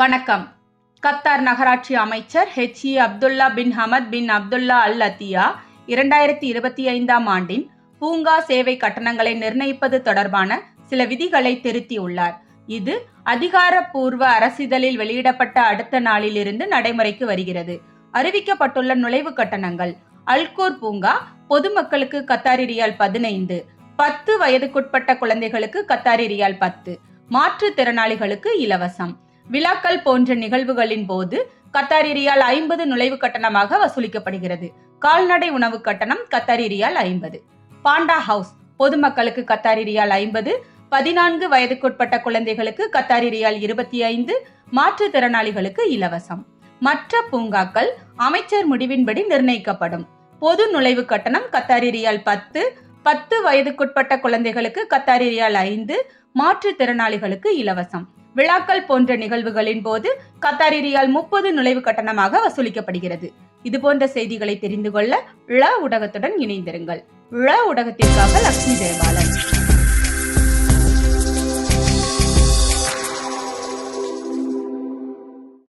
வணக்கம். கத்தார் நகராட்சி அமைச்சர் H E Abdullah bin Hamad bin Abdullah Al Attiyah இரண்டாயிரத்தி இருபத்தி ஐந்தாம் ஆண்டின் பூங்கா சேவை கட்டணங்களை நிர்ணயிப்பது தொடர்பான சில விதிகளை திருத்தியுள்ளார். இது அதிகாரப்பூர்வ அரசிதழில் வெளியிடப்பட்ட அடுத்த நாளிலிருந்து நடைமுறைக்கு வருகிறது. அறிவிக்கப்பட்டுள்ள நுழைவு கட்டணங்கள். அல்கூர் பூங்கா பொதுமக்களுக்கு கத்தாரி ரியால் பதினைந்து பத்து வயதுக்குட்பட்ட குழந்தைகளுக்கு கத்தாரி ரியால் பத்து மாற்றுத்திறனாளிகளுக்கு இலவசம். விழாக்கள் போன்ற நிகழ்வுகளின் போது கத்தாரி ரியால் ஐம்பது நுழைவு கட்டணமாக வசூலிக்கப்படுகிறது. கால்நடை உணவு கட்டணம் கத்தாரி ரியால் ஐம்பது. பாண்டா ஹவுஸ் பொதுமக்களுக்கு கத்தாரி ரியால் ஐம்பது பதினான்கு வயதுக்குட்பட்ட குழந்தைகளுக்கு கத்தாரி ரியால் இருபத்தி ஐந்து மாற்றுத்திறனாளிகளுக்கு இலவசம். மற்ற பூங்காக்கள் அமைச்சர் முடிவின்படி நிர்ணயிக்கப்படும். பொது நுழைவு கட்டணம் கத்தாரி ரியால் பத்து பத்து வயதுக்குட்பட்ட குழந்தைகளுக்கு கத்தாரி ரியால் ஐந்து மாற்றுத்திறனாளிகளுக்கு இலவசம். விழாக்கள் போன்ற நிகழ்வுகளின் போது கத்தாரி ரியால் முப்பது நுழைவு கட்டணமாக வசூலிக்கப்படுகிறது. இது போன்ற செய்திகளை தெரிந்து கொள்ள ழ ஊடகத்துடன் இணைந்திருங்கள். ழ ஊடகத்திற்காக லட்சுமி ஜெயபாலன்